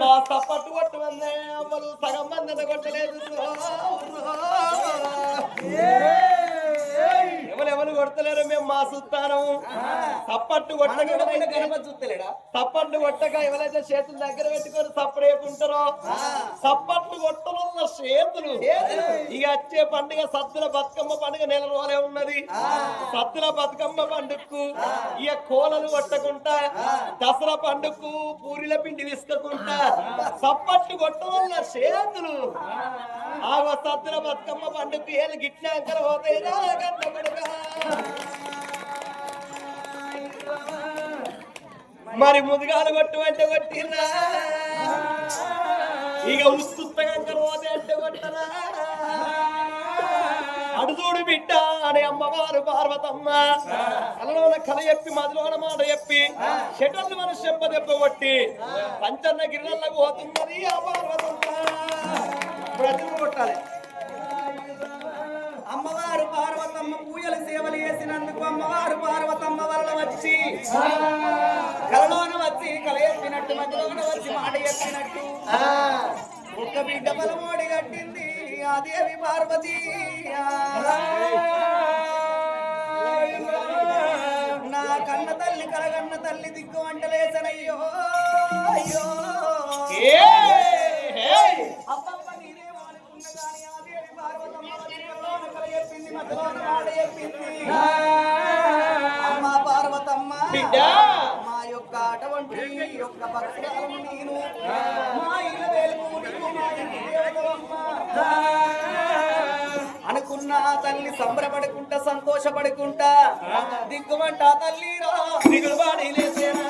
మా సపట్టు కొట్టు వందే అమ్మలు సగం మంది కొట్టలేదు. ఎవరెవరు కొడతలేరు మేము మా సుత్తానం. చూస్తలేడా సప్పట్లు కొట్టక ఎవరైతే చేతులు దగ్గర పెట్టుకొని సప్పడేకుంటారో సప్పట్లు కొట్టనున్న చేతులు. ఇక వచ్చే పండుగ సద్దుల బతుకమ్మ పండుగ నెల రోజులే ఉన్నది. సద్దుల బతుకమ్మ పండుగకు ఇక కోలలు కొట్టకుండా దసరా పండుగకు పూరిల పిండి విసుకకుండా సప్పట్లు కొట్టనున్న చేతులు. ఆ. సద్దుల బతుకమ్మ పండుగకు ఏళ్ళు గిట్నాకర పోతే కొడుకా మరి ముదుగాలు కొట్టు అంటే కొట్టిరా. ఇక ఉస్తుత్తగా పోతే అంటే కొట్టరా. అడుదూడు బిడ్డ అనే అమ్మవారు పార్వతమ్మ. కలలోన కథ చెప్పి మదిలోన మాట చెప్పి షటర్లు మన చెంప దెబ్బ కొట్టి పంచన్న గిరిలకు పోతున్నది ఆ పార్వతమ్మ. ప్రజలు కొట్టాలి. అమ్మ పూజలు సేవలు చేసినందుకు అమ్మవారు పార్వతమ్మ వల్ల వచ్చి కలలోన వచ్చి కల చెప్పినట్టు మధ్యలోన వచ్చి మాట చెప్పినట్టు ఒక్క బిడ్డ బలమోడి కట్టింది ఆ దేవి పార్వతి. నా కన్న తల్లి కలగన్న తల్లి దిక్కు వంటలేసనయ్యో అయ్యో. నేను మా ఇల్లు మా ఇంటి అనుకున్న తల్లి సంబరపడుకుంటా సంతోషపడుకుంటా. దిగ్గుమంటా తల్లి రా. దిగులుబాడి లేచేనా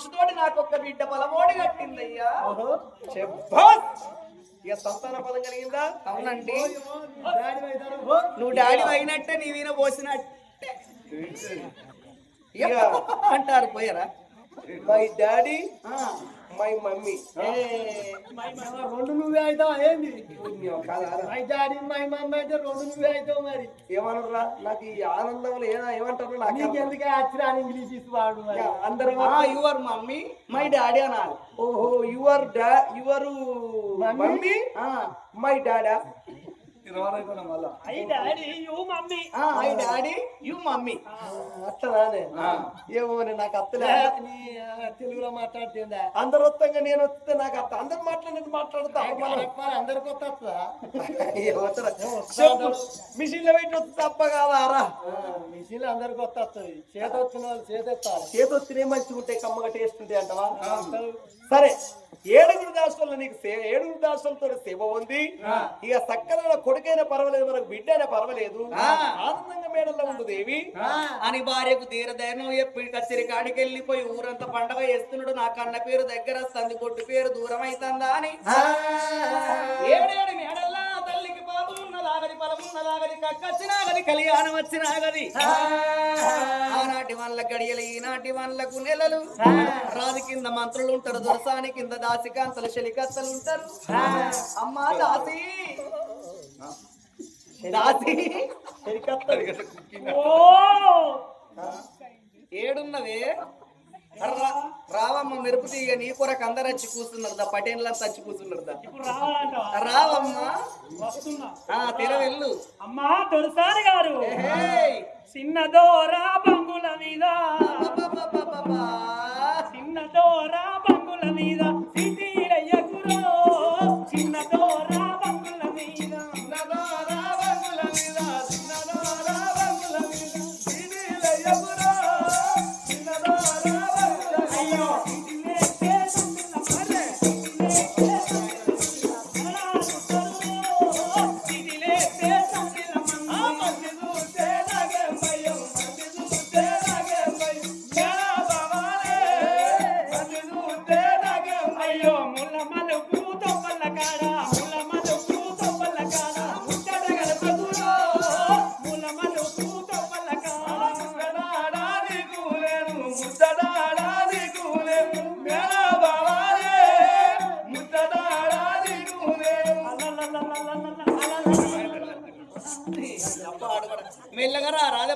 వంశతోటి నాకు ఒక బిడ్డ బలమోడి కట్టిందయ్యా. ఇక సంతాన పదం కలిగిందా? అవునండి. నువ్వు డాడీ అయినట్టే నీ వీణ పోసినట్టే. అంటారు పోయారా? My daddy. మై మమ్మీ రెండు నువ్వే అవుతావు ఏంది? మై డాడీ మై మమ్మీ అయితే రెండు నువ్వే అవుతావు మరి. ఏమనరా నాకు ఈ ఆనందంలో ఏదో ఏమంటారు నాకు ఎందుకే వచ్చిన ఇంగ్లీష్ ఇస్తువాడు అందరూ యువర్ మమ్మీ మై డాడీ అనాలి. ఓహో యువర్ డా your mummy? My dada? I daddy you mummy. My daddy you mummy. అట్లనే ఏమో మరి నాకు అత్తలే నీ ఆ, తెలుగులో మాట్లాడుతుందా? అందరు వస్తాగా నేను వస్తే నాకు అత్త. అందరు మాట్లాడినట్టు మాట్లాడతా. అందరికి మిషన్లో పెట్టి వస్తే తప్ప కాదారా? మిషన్ అందరికి వస్తుంది చేత వచ్చిన వాళ్ళు చేత చేతి వస్తేనే మంచిగా ఉంటాయి కమ్మగా టేస్ట్ ఉంటాయి అంటవా సరే ఏడుగురు దాసుల్లో నీకు ఏడుగురు దాసులతో సేవ ఉంది. ఇక సక్కన కొడుకైనా పర్వాలేదు మనకు బిడ్డ అయినా పర్వాలేదు ఆనందంగా మేడల్లో ఉంది దేవి. అని భార్యకు తీర ధైర్యం చెప్పి కచ్చరి కాడికి వెళ్ళిపోయి ఊరంతా పండగ చేస్తున్నాడు. నా కన్న పేరు దగ్గర వస్తుంది కొట్టు పేరు దూరం అవుతుందా అని ఏడేడు మేడల్లా ఉన్నదాగది బలం ఉన్నదాగది కక్కచ్చినాగది కళ్యాణం వచ్చినాగది ఆనాటి వాళ్ళ గడియలు ఈనాటి వాళ్ళకు నెలలు. రాజు కింద మంత్రులు ఉంటారు దొరసాని కింద దాసికాంతలు శలికత్తలు ఉంటారు. అమ్మా దాసి. దాసి. ఏడున్నవే? రా- రావమ్మ మెరుపు తీగ నీ కొరకు అందరు వచ్చి కూర్చున్నారు దా పటేన్లంతా వచ్చి కూర్చున్నారు దా ఇప్పుడు రావాలంటావా? రావమ్మ. వస్తున్నా. ఆ తెర వెళ్ళు. అమ్మా తొలిసారి గారు. ఏహేయ్. చిన్న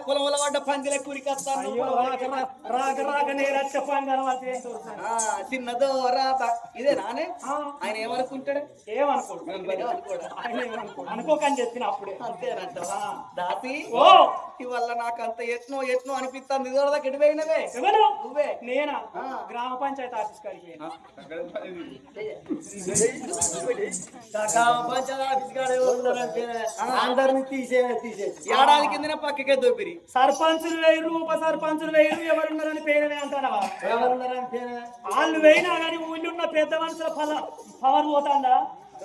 పొలంలో పడ్డ పందిలే కురికొస్తాను రాక రా- రాక నేరచ్చ చిన్నదో రా ఇదే నానే? ఆయన ఏమనుకుంటాడు? ఏమనుకోడు? అనుకోకని చెప్పిన అప్పుడే. అంతేనంటవా? దాసి ఓ! ఇవల్ల నాకు అంత ఎట్నో ఎట్నో అనిపిస్తుంది గడిపోయినవే నువ్వే. నేనా. గ్రామ పంచాయతీ ఆఫీస్ కాడికి పోయినా. అందరిని తీసే తీసేసి ఏడాది కిందనే పక్కకే దొబ్బిరి సర్పంచులు వేయరు ఉప సర్పంచులు వేయరు ఎవరున్నారని పేరువే అంటారా వాళ్ళు వేయినా కానీ ఊళ్ళో ఉన్న పెద్ద మనుషుల ఫల పవర్ పోతాందా?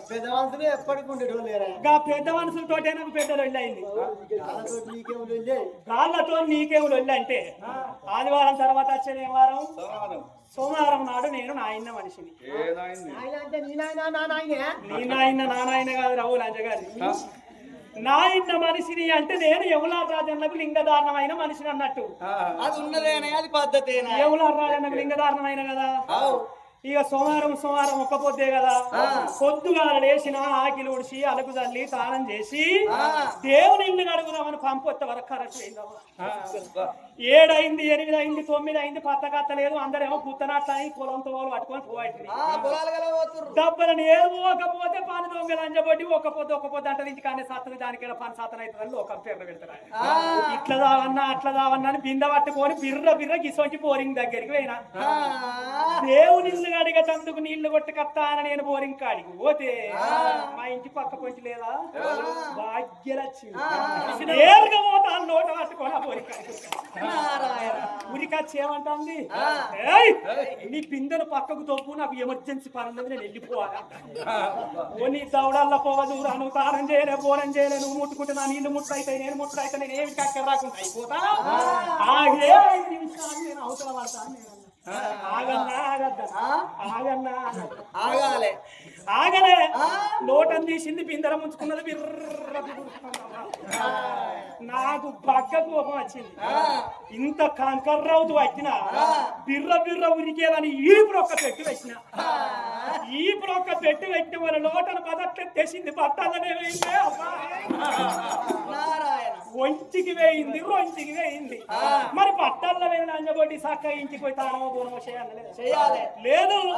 పెద్ద మనుషులు ఎప్పటికి ఉండేటోళ్ళు లేరా. ఇంకా పెద్ద మనుషులతోటే నాకు పెద్ద లొల్లి అయింది వాళ్ళతో నీకేం లేదు గాళ్ళతో నీకేం లొల్లి అంటే ఆదివారం తర్వాత వచ్చేది ఏ వారం? సోమవారం. నాడు నేను మనిషిని. నాయన నా నాయనే నీ నాయన? నా నాయన కాదు రావు లంజగారి నాయన్న మనిషిని అంటే నేను యములా రాజన్నకు లింగదారణమైన మనిషిని అన్నట్టు. అది ఉన్నదేనే అది పద్ధతేనా. యములా రాజన్నకు లింగదారణమైన కదా ఇక సోమవారం సోమవారం ఒక్క పొద్దే కదా. పొద్దుగా లేచిన ఆకిలు ఉడిచి అలుగు తల్లి తాళం చేసి. దేవుని ఇల్లు కడుగుదామని పంపొత్త వరకు కరెక్ట్ ఏడైంది ఎనిమిది అయింది తొమ్మిది అయింది పత్త కత్తలేదు అందరేమో గుత్తనట్లని పొలంతో వాళ్ళు పట్టుకొని పోయి డబ్బులను ఏరు పోకపోతే పని దొంగలు అంజబొడ్డి ఒక పొద్దు ఒక పొద్దు అంటే ఇంటికి అనే సత్తది దానికి పని సత్తన అవుతుందని లోకం పేర్లు పెడతారు. ఇట్లా దావన్నా అట్లా దావన్నా అని బిందె పట్టుకొని బిర్ర బిర్ర గిసొంటి బోరింగ్ దగ్గరికి పోయినా. దేవుని ఇల్లు అడిగేటందుకు నీళ్ళు కొట్టుకత్తా అని నేను బోరింగ్ కాడికి పోతే మా ఇంటి పక్క పొంచి లేదా? భాగ్యలక్ష్మి. నేరుగా పోతా నోట పట్టుకొని బోరింగ్. ఉరికచ్చి ఏమంటుంది! నీ బిందెను పక్కకు తొప్పు నాకు ఎమర్జెన్సీ పని ఉన్నది నేను వెళ్ళిపోవాలి నీ దౌడల్లో పోవదు నువ్వు తానం చేయలే బోరం చేయలే నువ్వు ముట్టుకుంటే నా నీళ్ళు ముట్టయితే నేను ముట్టయితే నేను ఏమి కక్క రాకుండా అయిపోతా? ఆగే ఐదు నిమిషాలు నేను అవసరం పడతా అని నేను ఆగాలే ఆగలే. లోటం తీసింది బిందెల ముంచుకున్నది బిర్ర. నాకు పక్క కోపం వచ్చింది ఇంత కంకర్రవుతూ వచ్చిన. బిర్ర బిర్ర ఉరికేదని ఈపుడు ఒక్క పెట్టి వచ్చిన ఈపుడు ఒక్క పెట్టి పెట్టిన వాళ్ళ లోటను బదట్లే తెసింది అమ్మా నారాయణ ఒంటికి వేయింది రొంటికి వేయింది. మరి బట్టల్లో వేయిన అంజబొడ్డి చక్క ఇంటికి పోయి తానమో బోనమో చేయాలి లేదా?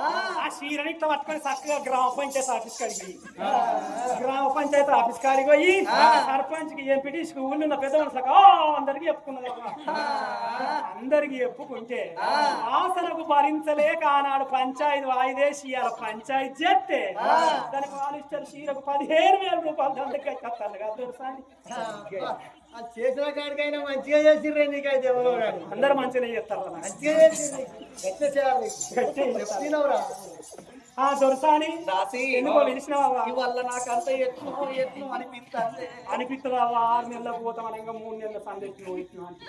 ఆ. చీరని ఇట్లా పట్టుకొని చక్కగా గ్రామ పంచాయతీ ఆఫీస్ కాడికి పోయి గ్రామ పంచాయతీ ఆఫీస్ కాడికి పోయి. సర్పంచ్కి ఎంపీటీసీ ఊళ్ళో ఉన్న పెద్ద మనుషులకు "ఆ, అందరికి చెప్పుకున్నది అమ్మా." అందరికి చెప్పుకుంటే. ఆసనకు భరించలేక ఆనాడు పంచాయతీ వాయిదేసి ఇవాళ పంచాయతీ చేస్తే. దానికి పాలిస్టర్ చీరకు పదిహేను వేల రూపాయలు దండకి కట్టాలి కదా. అది చేసిన కాడికైనా మంచిగా చేసిర్రే నీకైతే ఎవరో. అందరు మంచిగా చేస్తారు మంచిగా చేసింది ఎట్లా చేయాలి? గట్టిగా చేస్తారు. చెప్తున్నావురా ఆ దొరసాని దాసి ఎందుకో పిలిచినావా? ఇవల్ల నాకు అంత ఎట్నో ఎట్నో అనిపిస్తుంది అనిపిస్తుందా ఆరు నెలలకు పోతాం అని ఇంకా మూడు నెలల సందేశం పోయిస్తున్నాం అంటే?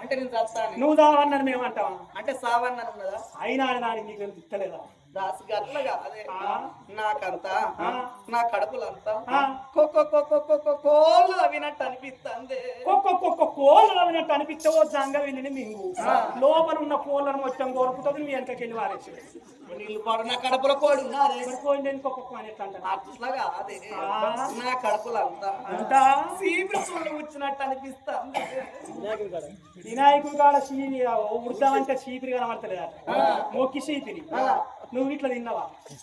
అంటే నేను చస్తాను. నువ్వు దావన్నారు మేము అంటావా అంటే సావన్నాను ఉన్నదా? అయినా దానికి నీకు ఇస్తలేదా దాసి గట్లగా అదే ఆ. నాకంతా ఆ. నా కడుపులంతా ఆ. కొక్క కొక్క కొక్క కోళ్ళు అవినట్టు అనిపిస్తుంది ఒక్కొక్క కోళ్ళు అవినట్టు అనిపిస్తే ఓ జంగ వెళ్ళిన మింగు. లోపల ఉన్న కోళ్ళను మొత్తం కోరుకుతుంది మీ వెనకకి వెళ్ళి వారేసి నీళ్ళు పడు నా కడుపులో కోడి ఎట్లా అంటారు. అట్లాగా అదే ఆ. నా కడుపులంతా అంతా? సీపి సుళ్ళు వచ్చినట్టు అనిపిస్తుంది వినాయకుడు కాడ. చీని ఉడతామంటే చీపిరి కనబడతలేదట. మొక్కి చీపిరి. నువ్వు ఇట్లా తిన్నావా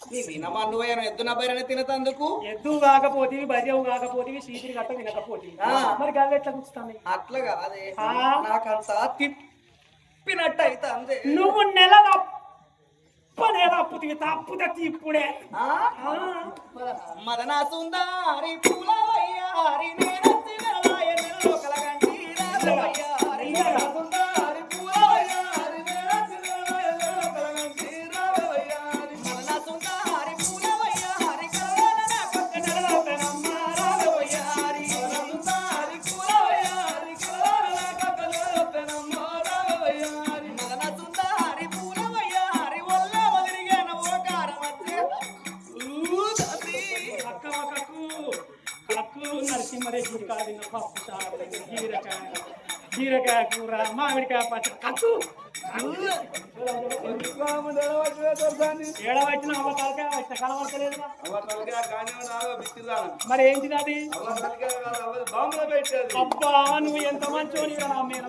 నీ వినమా నువ్వేనా ఎద్దున బైరని తినతందుకు ఎద్దు కాకపోతే బర్రెవు కాకపోతే చీపిరి గట్ట తినకపోతే. మరి గవి ఎట్లా కూర్చున్నాయి అట్లాగా అదే ఆ. నాకంతా తిప్పినట్టు అవుతుంది నువ్వు నెల తప్పనే తప్పుతుంది తప్పుత తిప్పుడే ఆ? ఆ. మదన సుందారి పూలవయ్యారి నేనెత్తిన అక్క కక్కు నరసింహరెడ్డి కాదిన పప్పు చారు జీరకాయ జీరకాయ కూర మామిడికాయ పచ్చడి కక్కు ఏడవచ్చిన అవ్వ తలకాయ వచ్చిన కలవడతలేదుగా మరి ఏంటిది అది? అబ్బా నువ్వు ఎంత మంచోని నా మీద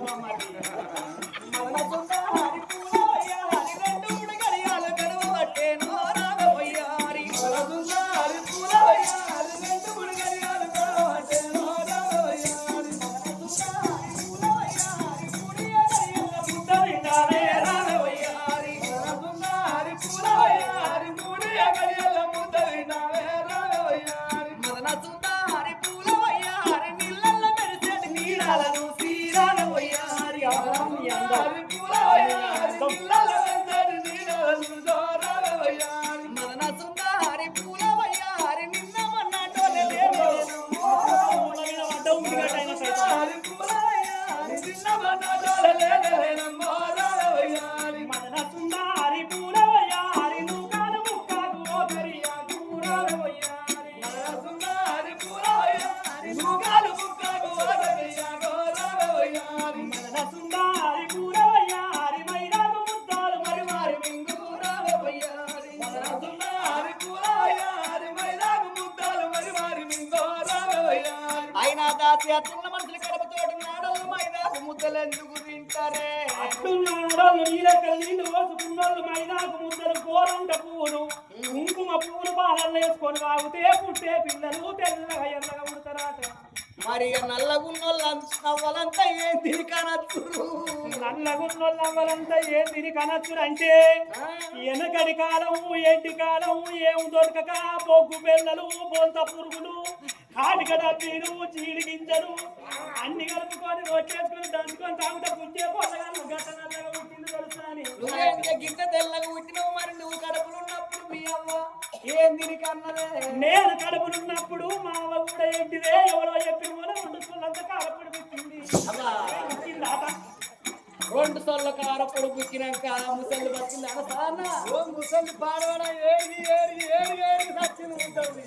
అయినా దాసి అతున్న మనుషులు కడపతోటి నాడలు మైదాకు ముద్దలు ఎందుకు తింటారే? అట్టున్నాడోళ్ళు నీళ్ళకి నీళ్ళు పోసుకున్నోళ్ళు మైదాకు ముద్దలు గోరంట పువ్వులు కుంకుమ పువ్వులు పాలల్లో వేసుకొని వాగితే పుట్టే పిల్లలు తెల్లగా ఎర్రగా ఉడతారాట. మరి ఇక నల్లగున్నోళ్ళు నవ్వాలంతా ఏంది కనచ్చురు నల్లగున్నోళ్ళు అవ్వాలంతా ఏం తిని కనచ్చురు అంటే వెనకటి కాలం ఎంటి కాలం ఏం దొరకక బొగ్గు పిల్లలు బొంత పురుగులు కాడికడ మీరు చీడి గింజలు అన్ని కలుపుకొని వచ్చేసుకొని దంచుకొని తాగుతా పుట్టే గట్ట అవ్వ ఏం తిరిగి అన్నదే? నేను కడుపులున్నప్పుడు మా అవ్వ కూడా ఏంటిదే? ఎవరో చెప్పిన కూడా వండుకున్నంత కారపడి పెట్టింది. రెండు సొల్ల కారపొడి పుట్టినాక ముసలి అనసానా ఓ ముసలి పాడవాడ ఏడి ఏడి ఏడి ఏడి సచ్చింది ఉంటుంది.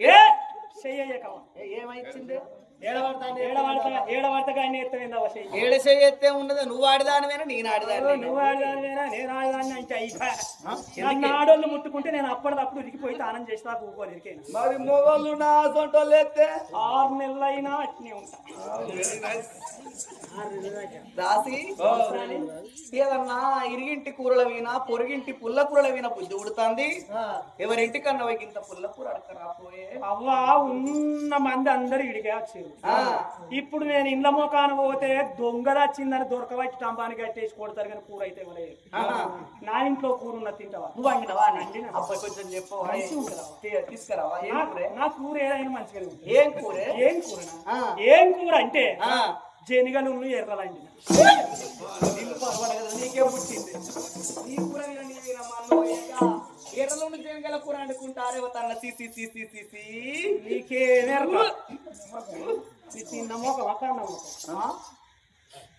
ఏ? చెయ్యకవా ఏమైచ్చింది ఏడవాడత ఏడవాడతగా అన్ని ఎత్తమైందవ చెయ్యి ఏడసే ఎత్తే ఉన్నది? నువ్వు ఆడిదానివేనా? నేను ఆడిదాని నువ్వు ఆడదానివేనా? నేను ఆడదాన్ని అంటే అయిపోయా నన్ను ఆడోళ్ళు ముట్టుకుంటే నేను అప్పటిదప్పుడు ఉరికిపోయి తానం చేస్తా ఊకోని ఇరికేనా. మరి మొగోళ్ళు నా సొంటోళ్ళు ఎత్తే? ఆరు నెలలైనా అట్నే ఉంటా. ఏదన్నా ఇరిగింటి కూరల వీణ పొరిగింటి పుల్ల కూరల వీణ బుద్ధి ఉడుతుంది. ఎవరింటి కన్నా పోయి ఇంత పుల్ల కూర అడకరా పోయే అవ్వ ఉన్న మంది అందరు ఇడికే వచ్చారు. ఇప్పుడు నేను ఇండ్ల మోకాన పోతే దొంగలు వచ్చిందని దొరకబట్టి టంబాని కట్టేసి కొడతారు కానీ కూర అయితే ఇవ్వలేదు. నా ఇంట్లో కూర ఉన్న తింటావా? నువ్వు. అబ్బాయి కొంచెం? తీ- తీసుకురావా? నా- కూరే? కూర ఏదైనా మంచిగా ఏం కూరే? ఏం కూరనా? ఆ. ఏం కూర అంటే జనిగలు ఎర్రలండి. నీకే పుట్టింది. నీ కూర ఎర్రలో నుంచి ఏం గల కూర అనుకుంటారే తన సి సి సి సి సి సి. నీకేమెరక నీ తిన్న మోకం ఆ?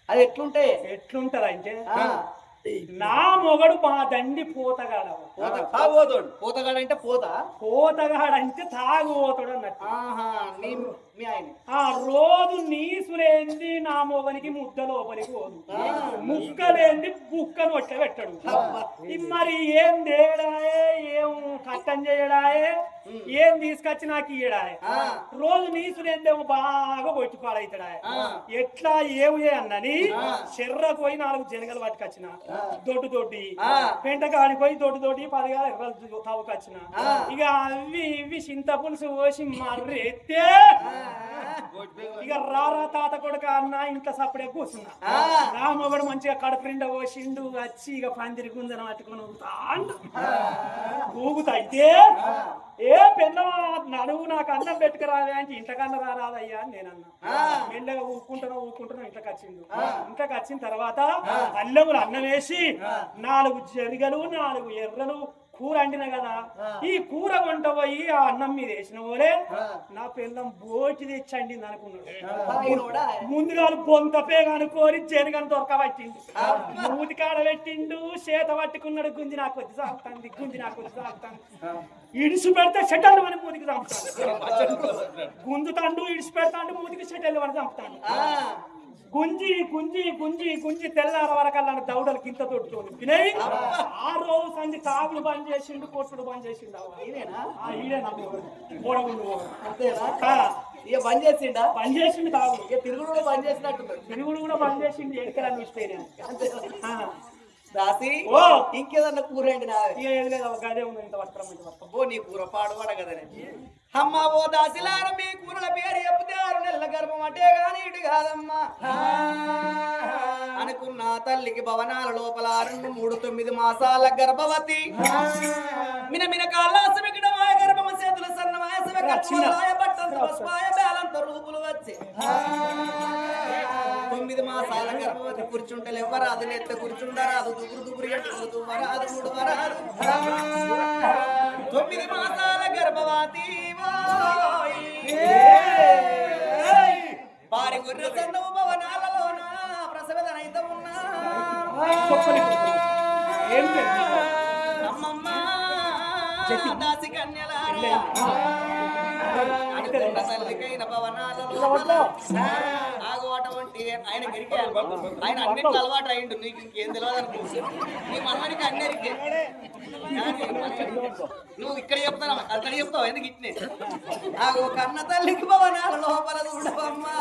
అది ఎట్లుంటే? ఎట్లుంటది అంటే నా మొగడు మా దండి పోతగాడు అంటే పోతా? పోతగాడంటే తాగుపోతాడు అన్నట్టు. ఆ రోజు నీసులేంది నా ఎవరికి ముద్ద లోపలికి పోదు. ముక్క లేని బుక్కను ఒట్ట పెట్టడు. మరి ఏం తేడాయే ఏం కట్టం చేయడాయే? ఏం తీసుకొచ్చి నాకు ఇయ్యడాయే రోజు నీసు లేదేమో బాగా కొట్టి పాడైతాడాయే. ఎట్లా ఏమి అన్నని చెర్రకు పోయి నాలుగు జనగలు పట్టుకొచ్చిన. దొడ్డు దొడ్డి. పెంటకాడికి పోయి దొడ్డు దొడ్డి పదిగా ఎర్రలు తవ్వుకొచ్చిన. ఇక అవి ఇవి చింత పులుసు పోసి మర్రి ఎత్తే ఇక రారా తాత కొడుక అన్న ఇంట్లో సప్పుడే కూర్చున్నా. నా మొగడు మంచిగా కడుపు నిండా పోసిండు వచ్చి ఇక పందిరి గుంజన పట్టుకుని ఊగుతాండు ఊగుతాయితే ఏ పెన్న నడువు నాకు అన్నం పెట్టుకురావే అంటే ఇంతకన్నా రారాదయ్యా అని నేను అన్నా. మెల్లగా ఊకుంటున్నా ఊకుంటున్నా ఇంట్లోకి వచ్చిండు. ఇంట్లోకి వచ్చిన తర్వాత అల్లములు అన్నం వేసి నాలుగు జరిగలు నాలుగు ఎర్రలు కూర వండిన కదా? ఈ కూర వంట పోయి ఆ అన్నం మీద వేసిన పోలే నా పిల్లం బోటి తెచ్చండి అనుకున్నాడు. ముందుగా బొంత పేగ అనుకోరి జరగని దొరకబట్టిండు. మూతి కాడ పెట్టిండు చేత పట్టుకున్నాడు గుంజి నాకు వచ్చి సాగుతాంది గుంజి నాకు వచ్చి సాగుతాంది. ఇడిసి పెడితే షెటల్ మన మూతికి చంపుతాడు. గుంజుతాండు ఇడిసి పెడతాండు మూతికి షెటల్ అని చంపుతాడు. గుంజి గుంజి గుంజి గుంజి తెల్లార వరకల్లా దౌడలు కింద తొట్టుకొని తినేయి ఆ రోజు సంధి తాగులు బంద్ చేసిండు కొట్టుడు బంద్ చేసిండు. ఇక బంద్ చేసిండా? బంద్ చేసిండు తాగుడు. ఇక తిరుగుడు కూడా బంద్ చేసినట్టు తిరుగుడు కూడా బంద్ చేసిండు ఎక్కడ చూస్తే దాసి ఓ. ఇంకేదన్నా కూర అండి. అబ్బో నీ కూర పాడుపడ కదనే అమ్మ ఓ దాసిలార మీ కూరల పేరు చెప్తే ఆరు నెలల గర్భం అంటే గాని ఇటు కాదమ్మా. అనుకున్న తల్లికి భవనాల లోపల రెండు మూడు తొమ్మిది మాసాల గర్భవతి. మిన మిన కాళ్ళాసమికడమాయ గర్భమ చేతుల సన్నమాయ సమకల్లాయ బట్టంత పసుపాయ బేలంత రూపులు వచ్చి. తొమ్మిది మాసాల గర్భవతి కూర్చుంటలు ఎవరాదు నెత్త కూర్చుండరాదు దుగురు దుగురు ఎట్టుకులు దువ్వరాదు ముడువరాదు తొమ్మిది మాసాల గర్భవతి వారి గొర్రె సన్నవు భవనాలలోన? ప్రసవదనైత ఉన్నా. అమ్మమ్మ దాసి కన్యలారా. అనుకున్న తల్లికైన భవనాలలో అటువంటి ఆయన గిరికే ఆయన అన్నింటి అలవాటు అయిండు నీకు ఇంకేం తెలియదు అనుకో. నీ మనవనికి అన్నిటికీ నువ్వు ఇక్కడ చెప్తాను? అక్కడ చెప్తావు? ఎందుకు ఇట్నే? ఆగు కన్న తల్లికి భవనాల లోపల చూడవమ్మా.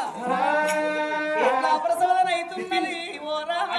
ప్రసవన అవుతున్నది? ఓ రామ.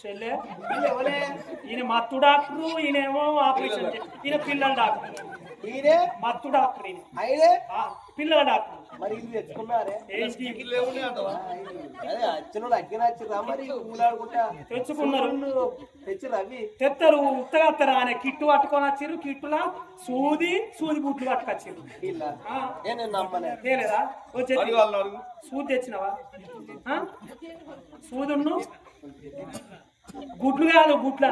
చెల్లె. ఎవరే ఈయన మత్తు డాక్టరు ఈయనేమో ఆపరేషన్ ఈయన పిల్లల డాక్టర్ ఈయనే? మత్తు డాక్టర్ ఈయన. ఆ, పిల్లల డాక్టర్ మరి ఇది తెచ్చుకున్నారే? అదే అగ్గిన వచ్చిరా మరి? ఊలాడుకుంటా తెచ్చుకున్నారు. తెచ్చిరా అవి? తెత్తరు ఉత్తగత్తరా అనే కిట్టు పట్టుకొని వచ్చిర్రు. కిట్టులా సూది సూది బుట్లు పట్టుకొచ్చిర్రు. నేను నమ్మనే తేలేదా వచ్చి సూది తెచ్చినవా? ఆ? సూదున్ను గుడ్లు కాదు గుడ్లు.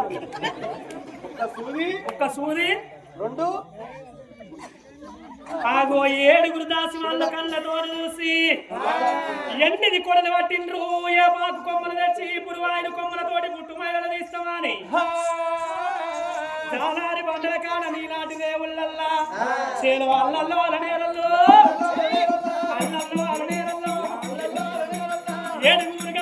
సూది ఒక్క సూది రెండు. ఆగో ఏడుగురు దాసి వాళ్ళ కళ్ళతో చూసి ఎన్నిది కొడలు పట్టిండ్రు. ఏ బాకు కొమ్మలు తెచ్చి ఇప్పుడు ఆయన కొమ్మలతోటి పుట్టు మైలు తీస్తామని. జాలారి బండల కాడ నీలాంటి దేవుళ్ళల్లా చేను అల్లల్లో అల నేలల్లో. అల్లల్లో అల నేలల్లో. ఏడుగురుగా